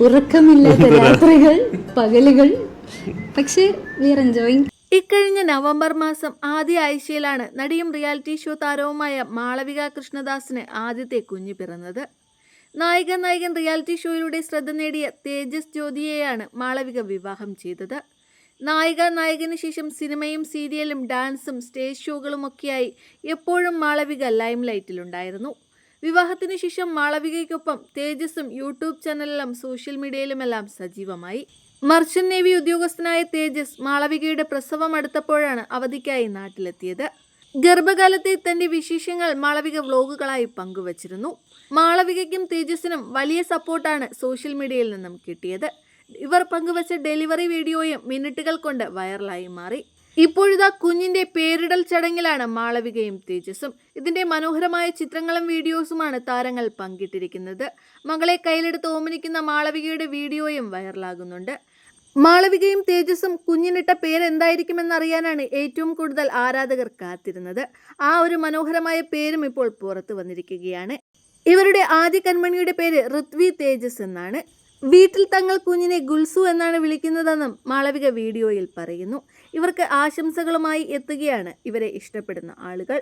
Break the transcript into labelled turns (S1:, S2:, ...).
S1: ഉറക്കമില്ലാത്ത രാത്രികൾ പകലുകൾ പക്ഷേ വി ആർ എൻജോയിങ്
S2: ഇക്കഴിഞ്ഞ നവംബർ മാസം ആദ്യ ആഴ്ചയിലാണ് നടിയും റിയാലിറ്റി ഷോ താരവുമായ മാളവിക കൃഷ്ണദാസിന് ആദ്യത്തെ കുഞ്ഞു പിറന്നത്. നായിക നായകൻ റിയാലിറ്റി ഷോയിലൂടെ ശ്രദ്ധ നേടിയ തേജസ് ജ്യോതിയെയാണ് മാളവിക വിവാഹം ചെയ്തത്. നായിക നായകന് ശേഷം സിനിമയും സീരിയലും ഡാൻസും സ്റ്റേജ് ഷോകളും ഷോകളുമൊക്കെയായി എപ്പോഴും മാളവിക ലൈം ലൈറ്റിലുണ്ടായിരുന്നു വിവാഹത്തിനു ശേഷം മാളവികയ്ക്കൊപ്പം തേജസും യൂട്യൂബ് ചാനലിലും സോഷ്യൽ മീഡിയയിലുമെല്ലാം സജീവമായി. മർച്ചന്റ് നേവി ഉദ്യോഗസ്ഥനായ തേജസ് മാളവികയുടെ പ്രസവം അടുത്തപ്പോഴാണ് അവധിക്കായി നാട്ടിലെത്തിയത്. ഗർഭകാലത്തെ തന്റെ വിശേഷങ്ങൾ മാളവിക വ്ലോഗുകളായി പങ്കുവച്ചിരുന്നു. മാളവികയ്ക്കും തേജസിനും വലിയ സപ്പോർട്ടാണ് സോഷ്യൽ മീഡിയയിൽ നിന്നും കിട്ടിയത്. ഇവർ പങ്കുവച്ച ഡെലിവറി വീഡിയോയും മിനിറ്റുകൾ കൊണ്ട് വൈറലായി മാറി. ഇപ്പോഴിതാ കുഞ്ഞിന്റെ പേരിടൽ ചടങ്ങിലാണ് മാളവികയും തേജസ്സും. ഇതിന്റെ മനോഹരമായ ചിത്രങ്ങളും വീഡിയോസുമാണ് താരങ്ങൾ പങ്കിട്ടിരിക്കുന്നത്. മകളെ കയ്യിലെടുത്ത് ഓമനിക്കുന്ന മാളവികയുടെ വീഡിയോയും വൈറലാകുന്നുണ്ട്. മാളവികയും തേജസ്സും കുഞ്ഞിനിട്ട പേരെന്തായിരിക്കുമെന്നറിയാനാണ് ഏറ്റവും കൂടുതൽ ആരാധകർ കാത്തിരുന്നത്. ആ ഒരു മനോഹരമായ പേരും ഇപ്പോൾ പുറത്തു വന്നിരിക്കുകയാണ്. ഇവരുടെ ആദ്യ കൺമണിയുടെ പേര് ഋത്വി തേജസ് എന്നാണ്. വീട്ടിൽ തങ്ങൾ കുഞ്ഞിനെ ഗുൽസു എന്നാണ് വിളിക്കുന്നതെന്നും മാളവിക വീഡിയോയിൽ പറയുന്നു. ഇവർക്ക് ആശംസകളുമായി എത്തുകയാണ് ഇവരെ ഇഷ്ടപ്പെടുന്ന ആളുകൾ.